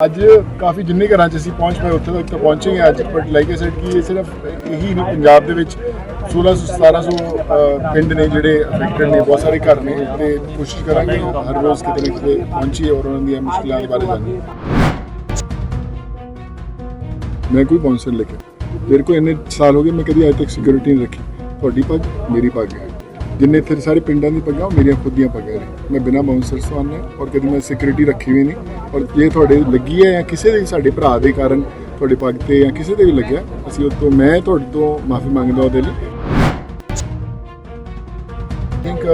ਅੱਜ ਕਾਫੀ ਜਿੰਨੇ ਘਰਾਂ 'ਚ ਅਸੀਂ ਪਹੁੰਚ ਪਏ ਉੱਥੇ ਤੱਕ ਤਾਂ ਪਹੁੰਚੇ ਹਾਂ ਅੱਜ ਬਟ ਲਾਈਕ ਆਈ ਸੈਡ ਕਿ ਇਹ ਸਿਰਫ ਇਹੀ ਨਹੀਂ ਪੰਜਾਬ ਦੇ ਵਿੱਚ 1600 1700 ਅਹ, ਪਿੰਡ ਨੇ ਜਿਹੜੇ ਅਫੈਕਟਡ ਨੇ ਬਹੁਤ ਸਾਰੇ ਘਰ ਨੇ ਤੇ ਕੋਸ਼ਿਸ਼ ਕਰਾਂਗੇ ਹਰ ਰੋਜ਼ ਕਿਤੇ ਨਾ ਕਿਤੇ ਪਹੁੰਚੀਏ ਔਰ ਉਹਨਾਂ ਦੀਆਂ ਮੁਸ਼ਕਲਾਂ ਦੇ ਬਾਰੇ ਜਾਣੀਏ। ਮੈਂ ਕੋਈ ਬਾਉਂਸਰ ਲੈ ਕੇ ਮੇਰੇ ਕੋਲ ਇੰਨੇ ਸਾਲ ਹੋ ਗਏ ਮੈਂ ਕਦੀ ਅੱਜ ਤੱਕ ਸਿਕਿਉਰਿਟੀ ਨਹੀਂ ਰੱਖੀ। ਤੁਹਾਡੀ ਪੱਗ ਮੇਰੀ ਪੱਗ ਹੈ। ਜਿੰਨੇ ਇੱਥੇ ਸਾਰੇ ਪਿੰਡਾਂ ਦੀ ਪੱਗਾਂ ਉਹ ਮੇਰੀਆਂ ਖੁਦ ਦੀਆਂ ਪੱਗਾਂ ਨੇ। ਮੈਂ ਬਿਨਾਂ ਬਾਉਂਸਰ ਤੋਂ ਆਉਂਦਾ ਔਰ ਕਦੀ ਮੈਂ ਸਿਕਿਉਰਿਟੀ ਰੱਖੀ ਵੀ ਨਹੀਂ। ਔਰ ਜੇ ਤੁਹਾਡੇ ਲੱਗੀ ਹੈ ਜਾਂ ਕਿਸੇ ਦੇ ਵੀ ਸਾਡੇ ਭਰਾ ਦੇ ਕਾਰਨ ਤੁਹਾਡੇ ਪੱਗ ਤੇ ਜਾਂ ਕਿਸੇ ਦੇ ਵੀ ਲੱਗਿਆ, ਅਸੀਂ ਉਹ ਤੋਂ ਮੈਂ ਤੁਹਾਡੇ ਤੋਂ ਮਾਫੀ ਮੰਗਦਾ ਉਹਦੇ ਲਈ। ਥਿੰਕ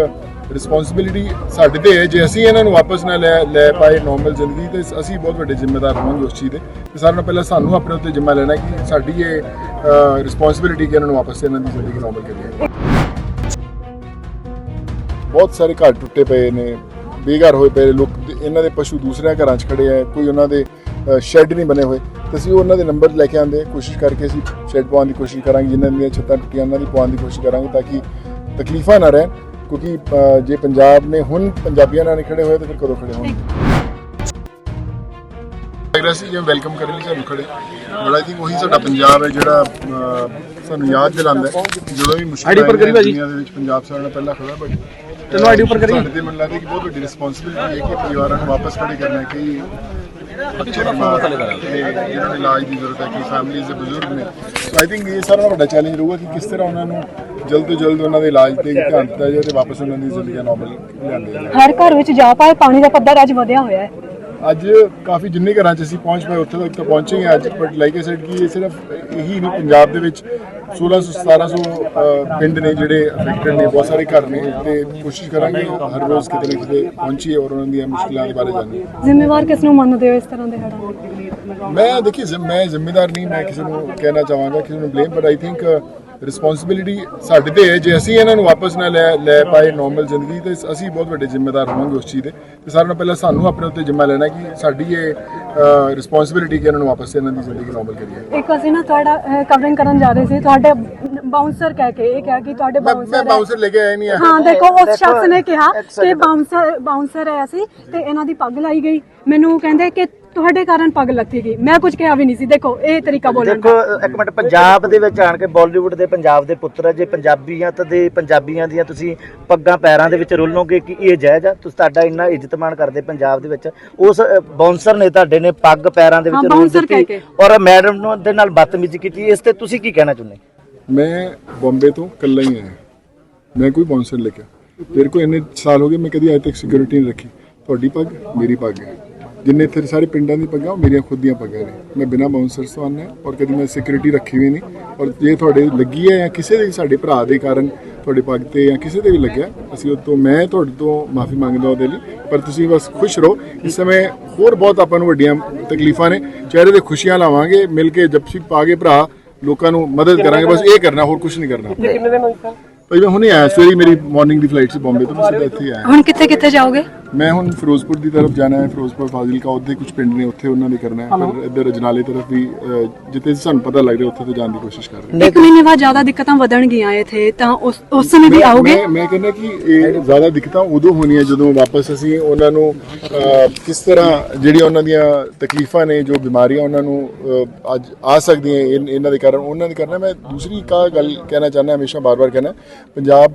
ਰਿਸਪੌਂਸਿਬਿਲਿਟੀ ਸਾਡੇ ਤੇ ਹੈ। ਜੇ ਅਸੀਂ ਇਹਨਾਂ ਨੂੰ ਵਾਪਸ ਨਾ ਲੈ ਲੈ ਪਾਏ ਨਾਰਮਲ ਜ਼ਿੰਦਗੀ, ਤੇ ਅਸੀਂ ਬਹੁਤ ਵੱਡੇ ਜ਼ਿੰਮੇਦਾਰ ਹੋਵਾਂਗੇ ਉਸ ਚੀਜ਼ ਦੇ। ਤੇ ਸਾਰਿਆਂ ਨਾਲੋਂ ਪਹਿਲਾਂ ਸਾਨੂੰ ਆਪਣੇ ਉੱਤੇ ਜ਼ਿੰਮਾ ਲੈਣਾ ਕਿ ਸਾਡੀ ਇਹ ਰਿਸਪੌਂਸਿਬਿਲਿਟੀ ਕਿ ਇਹਨਾਂ ਨੂੰ ਵਾਪਸ ਇਹਨਾਂ ਦੀ ਜ਼ਿੰਦਗੀ ਨਾਰਮਲ ਕਰੀਏ। ਬਹੁਤ ਸਾਰੇ ਘਰ ਟੁੱਟੇ ਪਏ ਨੇ ਬੇਘਰ ਹੋਏ ਪਏ ਲੋਕ ਇਹਨਾਂ ਦੇ ਪਸ਼ੂ ਦੂਸਰਿਆਂ ਘਰਾਂ 'ਚ ਖੜੇ ਆ ਕੋਈ ਉਹਨਾਂ ਦੇ ਸ਼ੈੱਡ ਨਹੀਂ ਬਣੇ ਹੋਏ ਤੇ ਅਸੀਂ ਉਹਨਾਂ ਦੇ ਨੰਬਰ ਲੈ ਕੇ ਆਂਦੇ। ਕੋਸ਼ਿਸ਼ ਕਰਕੇ ਅਸੀਂ ਸ਼ੈੱਡ ਪਾਉਣ ਦੀ ਕੋਸ਼ਿਸ਼ ਕਰਾਂਗੇ ਜਿਨ੍ਹਾਂ ਦੀਆਂ ਛੱਤਾਂ ਟੁੱਟੀਆਂ ਉਹਨਾਂ ਦੀ ਪਾਉਣ ਦੀ ਕੋਸ਼ਿਸ਼ ਕਰਾਂਗੇ ਤਾਂ ਕਿ ਤਕਲੀਫਾਂ ਨਾ ਰਹਿਣ ਕਿਉਂਕਿ ਜੇ ਪੰਜਾਬ ਨੇ ਹੁਣ ਪੰਜਾਬੀਆਂ ਨਾਲ ਨਹੀਂ ਖੜੇ ਹੋਏ ਤਾਂ ਫਿਰ ਕਦੋਂ ਖੜੇ ਹੋਣਗੇ ਅਗਰ ਅਸੀਂ ਜਿਵੇਂ ਵੈਲਕਮ ਕਰਨ ਲਈ ਸਾਨੂੰ ਖੜੇ ਬੜਾ ਆਈ ਥਿੰਕ ਉਹੀ ਸਾਡਾ ਪੰਜਾਬ ਹੈ ਜਿਹੜਾ ਸਾਨੂੰ ਯਾਦ ਦਿਲਾਉਂਦਾ ਜਦੋਂ ਵੀ ਮੁਸ਼ਕਿਲ ਭਾਜੀ। ਦੁਨੀਆ ਦੇ ਵਿੱਚ ਪੰਜਾਬ ਸਾਰਿਆਂ ਨਾਲ ਪਹਿਲਾਂ ਖੜਾ ਬਟ ਤੈਨੂੰ ID ਉੱਪਰ ਕਰੀ। ਸਾਡੇ ਤੇ ਮੈਨੂੰ ਲੱਗਦਾ ਕਿ ਬਹੁਤ ਵੱਡੀ ਰਿਸਪੌਂਸਿਬਿਲਿਟੀ ਹੈ ਕਿ ਪਰਿਵਾਰਾਂ ਨੂੰ ਵਾਪਸ ਖੜੇ ਕਰਨਾ ਹੈ ਕਿ ਬੱਚੇ ਬਿਮਾਰ ਤੇ ਜਿਹਨਾਂ ਨੂੰ ਇਲਾਜ ਦੀ ਜ਼ਰੂਰਤ ਹੈ ਕਿ ਫੈਮਲੀਜ਼ ਦੇ ਬਜ਼ੁਰਗ ਨੇ। ਸੋ ਆਈ ਥਿੰਕ ਇਹ ਸਾਰਾ ਨਾਲੋਂ ਵੱਡਾ ਚੈਲੰਜ ਰਹੂਗਾ ਕਿ ਕਿਸ ਤਰ੍ਹਾਂ ਉਹਨਾਂ ਨੂੰ ਜਲਦ ਤੋਂ ਜਲਦ ਉਹਨਾਂ ਦੇ ਇਲਾਜ ਤੇ ਧਿਆਨ ਦਿੱਤਾ ਜਾਏ ਤੇ ਵਾਪਸ ਉਹਨਾਂ ਦੀ ਜ਼ਿੰਦਗੀ ਨਾਰਮਲ ਲਿਆਂਦੇ ਜਾਏ ਹਰ ਘਰ ਵਿੱਚ ਜਾ ਪਾਏ ਪਾਣੀ ਦਾ ਪੱਧਰ ਅੱਜ ਵਧਿਆ ਹੋਇਆ ਹੈ। ਅੱਜ ਕਾਫੀ ਜਿੰਨੇ ਘਰਾਂ 'ਚ ਅਸੀਂ ਪਹੁੰਚ ਪਏ ਉੱਥੇ ਤੱਕ ਤਾਂ ਪਹੁੰਚੇ ਹਾਂ ਅੱਜ ਬਟ ਲਾਈਕ ਆਈ ਸੈਡ ਕਿ ਇਹ ਸਿਰਫ ਇਹੀ ਨਹੀਂ ਪੰਜਾਬ ਦੇ ਵਿੱਚ 1600 1700 ਅਹ, ਪਿੰਡ ਨੇ ਜਿਹੜੇ ਅਫੈਕਟਡ ਨੇ ਬਹੁਤ ਸਾਰੇ ਘਰ ਨੇ ਤੇ ਕੋਸ਼ਿਸ਼ ਕਰਾਂਗੇ ਹਰ ਰੋਜ਼ ਕਿਤੇ ਨਾ ਕਿਤੇ ਪਹੁੰਚੀਏ ਔਰ ਉਹਨਾਂ ਦੀਆਂ ਮੁਸ਼ਕਲਾਂ ਦੇ ਬਾਰੇ ਜਾਣੀਏ। ਜ਼ਿੰਮੇਵਾਰ ਕਿਸ ਨੂੰ ਮੰਨਦੇ ਹੋ ਇਸ ਤਰ੍ਹਾਂ ਦੇ ਹੜ੍ਹਾਂ ਮੈਂ ਦੇਖੀ ਮੈਂ ਜ਼ਿੰਮੇਦਾਰ ਨਹੀਂ ਮੈਂ ਕਿਸੇ ਨੂੰ ਕਹਿਣਾ ਚਾਹਾਂਗਾ ਕਿਸੇ ਨੂੰ blame but I think responsibility ਸਾਡੇ ਤੇ ਹੈ। ਜੇ ਅਸੀਂ ਇਹਨਾਂ ਨੂੰ ਵਾਪਸ ਨਾ ਲੈ ਲੈ ਪਾਏ ਨਾਰਮਲ ਜ਼ਿੰਦਗੀ ਤੇ ਅਸੀਂ ਬਹੁਤ ਵੱਡੇ ਜ਼ਿੰਮੇਦਾਰ ਹੋਵਾਂਗੇ ਉਸ ਚੀਜ਼ ਦੇ। ਤੇ ਸਾਰਿਆਂ ਨਾਲੋਂ ਪਹਿਲਾਂ ਸਾਨੂੰ ਆਪਣੇ ਉੱਤੇ ਜ਼ਿੰਮਾ ਲੈਣਾ ਹੈ ਕਿ ਸਾਡੀ ਇਹ ਰਿਸਪੌਂਸਿਬਿਲਿਟੀ ਕਿ ਇਹਨਾਂ ਨੂੰ ਵਾਪਸ ਇਹਨਾਂ ਦੀ ਜ਼ਿੰਦਗੀ ਨਾਰਮਲ ਕਰੀਏ। ਇੱਕ ਅਸੀਂ ਨਾ ਤੁਹਾਡਾ ਕਵਰਿੰਗ ਕਰਨ ਜਾ ਰਹੇ ਸੀ। ਤੁਹਾਡੇ ਬਾਉਂਸਰ ਕਹਿ ਕੇ ਇਹ ਕਿਹਾ ਕਿ ਤੁਹਾਡੇ ਮੈਂ ਮੈਂ ਬਾਉਂਸਰ ਬਾਉਂਸਰ ਲੈ ਕੇ ਆਇਆ ਨਹੀਂ ਆ। ਹਾਂ ਦੇਖੋ ਉਸ ਸ਼ਖਸ ਨੇ ਕਿਹਾ ਕਿ ਬਾਉਂਸਰ ਬਾਉਂਸਰ ਆਇਆ ਸੀ ਤੇ ਇਹਨਾਂ ਦੀ ਪੱਗ ਲਾਈ ਗਈ। ਮੈਨੂੰ ਕਹਿੰਦੇ ਕਿ ਤੁਹਾਡੇ ਕਾਰਨ ਪੱਗ ਲੱਗੀ ਗਈ। ਮੈਂ ਕੁਝ ਕਿਹਾ ਵੀ ਨਹੀਂ ਸੀ। ਦੇਖੋ ਇਹ ਤਰੀਕਾ ਬੋਲਣ ਦੇਖੋ ਦਾ ਇੱਕ ਮਿੰਟ ਪੰਜਾਬ ਦੇ ਵਿੱਚ ਆਣ ਕੇ ਬਾਲੀਵੁੱਡ ਦੇ ਪੰਜਾਬ ਦੇ ਪੁੱਤਰ ਆ, ਜੇ ਪੰਜਾਬੀਆਂ ਤੇ ਦੇ ਪੰਜਾਬੀਆਂ ਦੀਆਂ ਤੁਸੀਂ ਪੱਗਾਂ ਪੈਰਾਂ ਦੇ ਵਿੱਚ ਰੋਲੋਗੇ ਕਿ ਇਹ ਜਾਇਜ਼ ਆ? ਤੁਸੀਂ ਤੁਹਾਡਾ ਇੰਨਾ ਇੱਜ਼ਤ ਮਾਣ ਕਰਦੇ ਪੰਜਾਬ ਦੇ ਵਿੱਚ। ਉਸ ਬਾਉਂਸਰ ਨੇ ਤੁਹਾਡੇ ਨੇ ਪੱਗ ਪੈਰਾਂ ਦੇ ਹਾਂ, ਵਿੱਚ ਰੋਲ ਕਹਿ ਦਿੱਤੀ। ਔਰ ਮੈਡਮ ਨੂੰ ਦੇ ਨਾਲ ਬਦਤਮੀਜ਼ੀ ਕੀਤੀ। ਇਸ ਤੇ ਤੁਸੀਂ ਕੀ ਕਹਿਣਾ ਚਾਹੁੰਦੇ? ਮੈਂ ਬੰਬੇ ਤੋਂ ਇਕੱਲਾ ਹੀ ਆਇਆ। ਮੈਂ ਕੋਈ ਬਾਉਂਸਰ ਲੈ ਕੇ ਮੇਰੇ ਕੋਲ ਇੰਨੇ ਸਾਲ ਹੋ ਗਏ ਮੈਂ ਕਦੀ ਅੱਜ ਤੱਕ ਸਿਕਿਉਰਿਟੀ ਨਹੀਂ ਰੱਖੀ। ਤੁਹਾਡੀ ਪੱਗ ਮੇਰੀ ਪੱਗ ਹੈ। ਜਿੰਨੇ ਇੱਥੇ ਸਾਰੇ ਪਿੰਡਾਂ ਦੀ ਪੱਗਾਂ ਉਹ ਮੇਰੀਆਂ ਖੁਦ ਦੀਆਂ ਪੱਗਾਂ ਨੇ। ਮੈਂ ਬਿਨਾਂ ਬਾਉਂਸਰ ਤੋਂ ਆਉਂਦਾ ਔਰ ਕਦੀ ਮੈਂ ਸਿਕਿਉਰਿਟੀ ਰੱਖੀ ਵੀ ਨਹੀਂ। ਔਰ ਜੇ ਤੁਹਾਡੇ ਲੱਗੀ ਹੈ ਜਾਂ ਕਿਸੇ ਦੇ ਸਾਡੇ ਭਰਾ ਦੇ ਕਾਰਨ ਤੁਹਾਡੇ ਪੱਗ ਤੇ ਜਾਂ ਕਿਸੇ ਦੇ ਵੀ ਲੱਗਿਆ ਅਸੀਂ ਉਹ ਤੋਂ ਮੈਂ ਤੁਹਾਡੇ ਤੋਂ ਮਾਫੀ ਮੰਗਦਾ ਉਹਦੇ ਲਈ। ਪਰ ਤੁਸੀਂ ਬਸ ਖੁਸ਼ ਰਹੋ। ਇਸ ਸਮੇਂ ਹੋਰ ਬਹੁਤ ਆਪਾਂ ਨੂੰ ਵੱਡੀਆਂ ਤਕਲੀਫਾਂ ਨੇ। ਚਿਹਰੇ ਤੇ ਖੁਸ਼ੀਆਂ ਲਾਵਾਂਗੇ ਮਿਲ ਕੇ ਜਪਸ਼ੀ ਪਾ ਕੇ ਭਰਾ ਲੋਕਾਂ ਨੂੰ ਮਦਦ ਕਰਾਂਗੇ। ਬਸ ਇਹ ਕਰਨਾ ਹੋਰ ਕੁਝ ਨਹੀਂ ਕਰਨਾ। ਕਿੰਨੇ ਦਿਨ ਹੋਈ ਸਰ? ਭਾਈ ਮੈਂ ਹੁਣੇ ਆਇਆ ਸਵੇਰੇ ਮੇਰੀ ਮਾਰਨਿੰਗ ਦੀ ਫਲਾਈਟ ਸੀ ਬੰਬੇ ਤੋਂ ਮੈਂ ਸਿੱਧਾ ਇੱਥੇ ਹੀ ਆਇਆ। ਹੁਣ ਕਿੱਥੇ ਕਿੱਥੇ ਜਾਓਗੇ? ਮੈਂ ਹੁਣ ਫਿਰੋਜ਼ਪੁਰ ਦੀ ਤਰਫ ਜਾਣਾ ਹੈ ਫਿਰੋਜ਼ਪੁਰ ਫਾਜ਼ਿਲਕਾ ਉੱਥੇ ਕੁਝ ਪਿੰਡ ਨੇ ਉੱਥੇ ਉਹਨਾਂ ਨੇ ਕਰਨਾ ਹੈ। ਫਿਰ ਇੱਧਰ ਅਜਨਾਲੇ ਤਰਫ ਵੀ ਜਿੱਥੇ ਸਾਨੂੰ ਪਤਾ ਲੱਗ ਰਿਹਾ ਉੱਥੇ ਤੋਂ ਜਾਣ ਦੀ ਕੋਸ਼ਿਸ਼ ਕਰ ਰਹੇ ਹਾਂ। ਇੱਕ ਮਹੀਨੇ ਬਾਅਦ ਜ਼ਿਆਦਾ ਦਿੱਕਤਾਂ ਵਧਣਗੀਆਂ ਇੱਥੇ ਤਾਂ ਉਸ ਉਸ ਸਮੇਂ ਵੀ ਆਓਗੇ? ਮੈਂ ਕਹਿੰਦਾ ਕਿ ਇਹ ਜ਼ਿਆਦਾ ਦਿੱਕਤਾਂ ਉਦੋਂ ਹੋਣੀਆਂ ਜਦੋਂ ਵਾਪਸ ਅਸੀਂ ਉਹਨਾਂ ਨੂੰ ਕਿਸ ਤਰ੍ਹਾਂ ਜਿਹੜੀਆਂ ਉਹਨਾਂ ਦੀਆਂ ਤਕਲੀਫਾਂ ਨੇ ਜੋ ਬਿਮਾਰੀਆਂ ਉਹਨਾਂ ਨੂੰ ਅੱਜ ਆ ਸਕਦੀਆਂ ਇਹਨਾਂ ਦੇ ਕਾਰਨ ਉਹਨਾਂ ਦੇ ਕਰਨਾ। ਮੈਂ ਦੂਸਰੀ ਕਾ ਗੱਲ ਕਹਿਣਾ ਚਾਹੁੰਦਾ ਹਮੇਸ਼ਾ ਬਾਰ-ਬਾਰ ਕਹਿਣਾ ਪੰਜਾਬ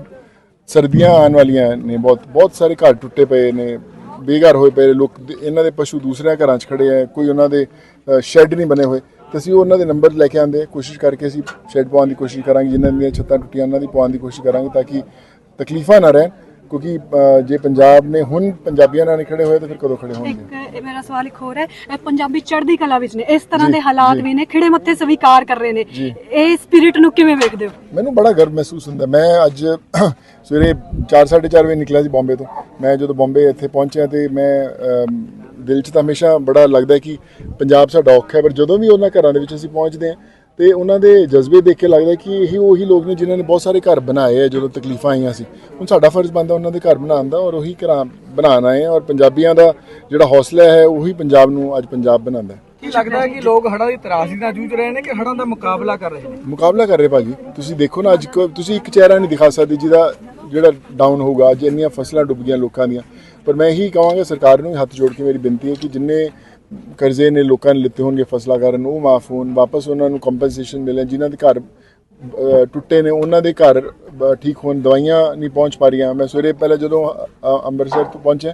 ਸਰਦੀਆਂ ਆਉਣ ਵਾਲੀਆਂ ਨੇ, ਬਹੁਤ ਬਹੁਤ ਸਾਰੇ ਘਰ ਟੁੱਟੇ ਪਏ ਨੇ, ਬੇਘਰ ਹੋਏ ਪਏ ਲੋਕ ਇਹਨਾਂ ਦੇ ਪਸ਼ੂ ਦੂਸਰਿਆਂ ਘਰਾਂ 'ਚ ਖੜੇ ਆ, ਕੋਈ ਉਹਨਾਂ ਦੇ ਸ਼ੈੱਡ ਨਹੀਂ ਬਣੇ ਹੋਏ। ਤੇ ਅਸੀਂ ਉਹਨਾਂ ਦੇ ਨੰਬਰ ਲੈ ਕੇ ਆਂਦੇ ਕੋਸ਼ਿਸ਼ ਕਰਕੇ ਅਸੀਂ ਸ਼ੈੱਡ ਪਾਉਣ ਦੀ ਕੋਸ਼ਿਸ਼ ਕਰਾਂਗੇ, ਜਿਨ੍ਹਾਂ ਦੀਆਂ ਛੱਤਾਂ ਟੁੱਟੀਆਂ, ਉਹਨਾਂ ਦੀ ਪਾਉਣ ਦੀ ਕੋਸ਼ਿਸ਼ ਕਰਾਂਗੇ ਤਾਂ ਕਿ ਤਕਲੀਫਾਂ ਨਾ ਰਹਿਣ। ਕਿਉਂਕਿ ਅ, ਜੇ ਪੰਜਾਬ ਨੇ ਹੁਣ ਪੰਜਾਬੀਆਂ ਨਾਲ ਨਹੀਂ ਖੜੇ ਹੋਏ ਤਾਂ ਫਿਰ ਕਦੋਂ ਖੜੇ ਹੋਣਗੇ? ਇੱਕ ਇਹ ਮੇਰਾ ਸਵਾਲ ਇੱਕ ਹੋਰ ਹੈ। ਇਹ ਪੰਜਾਬੀ ਚੜ੍ਹਦੀ ਕਲਾ ਵਿੱਚ ਨੇ। ਇਸ ਤਰ੍ਹਾਂ ਦੇ ਹਾਲਾਤ ਵੀ ਨੇ ਖਿੜੇ ਮੱਥੇ ਸਵੀਕਾਰ ਕਰ ਰਹੇ ਨੇ। ਇਹ ਸਪਿਰਿਟ ਨੂੰ ਕਿਵੇਂ ਵੇਖਦੇ ਹੋ? ਮੈਨੂੰ ਬੜਾ ਗਰਵ ਮਹਿਸੂਸ ਹੁੰਦਾ। ਮੈਂ ਅੱਜ ਸਵੇਰੇ 4:30 ਵਜੇ ਨਿਕਲਿਆ ਸੀ ਬੰਬੇ ਤੋਂ। ਮੈਂ ਜਦੋਂ ਬੰਬੇ ਇੱਥੇ ਪਹੁੰਚਿਆ ਤੇ ਮੈਂ ਅਮ, ਦਿਲ 'ਚ ਤਾਂ ਹਮੇਸ਼ਾ ਬੜਾ ਲੱਗਦਾ ਹੈ ਕਿ ਪੰਜਾਬ ਸਾਡਾ ਔਖਾ ਹੈ ਪਰ ਜਦੋਂ ਵੀ ਉਹਨਾਂ ਘਰਾਂ ਦੇ ਵਿੱਚ ਅਸੀਂ ਪਹੁੰਚਦੇ ਹਾਂ ਤੇ ਉਹਨਾਂ ਦੇ ਜਜ਼ਬੇ ਦੇਖ ਕੇ ਲੱਗਦਾ ਹੈ ਕਿ ਇਹੀ ਉਹੀ ਲੋਕ ਨੇ ਜਿਨ੍ਹਾਂ ਨੇ ਬਹੁਤ ਸਾਰੇ ਘਰ ਬਣਾਏ ਆ ਜਦੋਂ ਤਕਲੀਫਾਂ ਆਈਆਂ ਸੀ। ਹੁਣ ਸਾਡਾ ਫਰਜ਼ ਬਣਦਾ ਉਹਨਾਂ ਦੇ ਘਰ ਬਣਾਉਣ ਦਾ ਔਰ ਉਹੀ ਘਰਾਂ ਬਣਾਉਣ ਆਏ ਆ ਔਰ ਪੰਜਾਬੀਆਂ ਦਾ ਜਿਹੜਾ ਹੌਸਲਾ ਹੈ ਉਹੀ ਪੰਜਾਬ ਨੂੰ ਅੱਜ ਪੰਜਾਬ ਬਣਾਉਂਦਾ ਹੈ। ਕੀ ਲੱਗਦਾ ਹੈ ਕਿ ਲੋਕ ਹੜ੍ਹਾਂ ਦੀ ਤਰਾਸਦੀ ਨਾਲ ਜੂਝ ਰਹੇ ਨੇ ਕਿ ਹੜ੍ਹਾਂ ਦਾ ਮੁਕਾਬਲਾ ਕਰ ਰਹੇ ਨੇ? ਮੁਕਾਬਲਾ ਕਰ ਰਹੇ ਭਾਜੀ। ਤੁਸੀਂ ਦੇਖੋ ਨਾ ਅੱਜ ਤੁਸੀਂ ਇੱਕ ਚਿਹਰਾ ਨਹੀਂ ਦਿਖਾ ਸਕਦੇ ਜਿਹਦਾ ਜਿਹੜਾ ਡਾਊਨ ਹੋਊਗਾ ਅੱਜ ਇੰਨੀਆਂ ਫਸਲਾਂ ਡੁੱਬ ਗਈਆਂ ਲੋਕਾਂ ਦੀਆਂ। ਪਰ ਮੈਂ ਇਹੀ ਕਹਾਂਗਾ ਸਰਕਾਰ ਨੂੰ ਹੱਥ ਜੋੜ ਕੇ ਮੇਰੀ ਬੇਨਤੀ ਹੈ ਕਿ ਜਿੰਨੇ ਕਰਜ਼ੇ ਨੇ ਲੋਕਾਂ ਨੇ ਲਿੱਤੇ ਹੋਣਗੇ ਫਸਲਾਂ ਕਾਰਨ, ਉਹ ਮਾਫ ਹੋਣ, ਵਾਪਸ ਉਹਨਾਂ ਨੂੰ ਕੰਪਨਸੇਸ਼ਨ ਮਿਲੇ ਜਿਨ੍ਹਾਂ ਦੇ ਘਰ ਟੁੱਟੇ ਨੇ, ਉਹਨਾਂ ਦੇ ਘਰ ਠੀਕ ਹੋਣ, ਦਵਾਈਆਂ ਨਹੀਂ ਪਹੁੰਚ ਪਾ ਰਹੀਆਂ। ਮੈਂ ਸਵੇਰੇ ਪਹਿਲਾਂ ਜਦੋਂ ਅੰਮ੍ਰਿਤਸਰ ਤੋਂ ਪਹੁੰਚਿਆ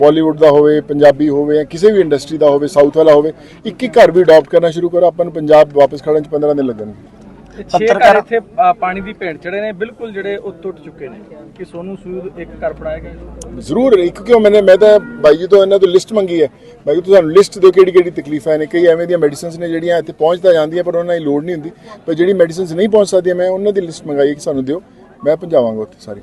ਬਾਲੀਵੁੱਡ ਦਾ ਹੋਵੇ ਪੰਜਾਬੀ ਹੋਵੇ ਜਾਂ ਕਿਸੇ ਵੀ ਇੰਡਸਟਰੀ ਦਾ ਹੋਵੇ ਸਾਊਥ ਵਾਲਾ ਹੋਵੇ ਇੱਕ ਇੱਕ ਘਰ ਵੀ ਅਡਾਪਟ ਕਰਨਾ ਸ਼ੁਰੂ ਕਰੋ ਆਪਾਂ ਨੂੰ ਪੰਜਾਬ ਵਾਪਸ ਖੜਨ ਚ 15 ਦਿਨ ਲੱਗਣਗੇ। ਪੱਤਰਕਾਰ- ਘਰ ਇੱਥੇ ਪਾਣੀ ਦੀ ਭੇਂਟ ਚੜੇ ਨੇ ਬਿਲਕੁਲ ਜਿਹੜੇ ਉਹ ਟੁੱਟ ਚੁੱਕੇ ਨੇ ਕਿ ਸੋਨੂੰ ਸੂਦ ਇੱਕ ਘਰ ਬਣਾਇਆ ਗਿਆ ਜ਼ਰੂਰ ਇੱਕ ਕਿਉਂ ਮੈंने ਮੈਂ ਤਾਂ ਬਾਈ ਜੀ ਤੋਂ ਇਹਨਾਂ ਤੋਂ ਲਿਸਟ ਮੰਗੀ ਹੈ। ਬਾਈ ਜੀ ਤੁਹਾਨੂੰ ਲਿਸਟ ਦਿਓ ਕਿਹੜੀ ਕਿਹੜੀ ਤਕਲੀਫਾਂ ਨੇ ਕਈ ਐਵੇਂ ਦੀਆਂ ਮੈਡੀਸਿਨਸ ਨੇ ਜਿਹੜੀਆਂ ਇੱਥੇ ਪਹੁੰਚ ਤਾਂ ਜਾਂਦੀਆਂ ਪਰ ਉਹਨਾਂ ਦੀ ਲੋੜ ਨਹੀਂ ਹੁੰਦੀ। ਪਰ ਜਿਹੜੀ ਮੈਡੀਸਿਨਸ ਨਹੀਂ ਪਹੁੰਚ ਸਕਦੀਆਂ ਮੈਂ ਉਹਨਾਂ ਦੀ ਲਿਸਟ ਮੰਗਾਈ ਕਿ ਸਾਨੂੰ ਦਿਓ। ਮੈਂ ਪਹੁੰਚਾਵਾਂਗਾ ਉੱਥੇ ਸਾਰੀ।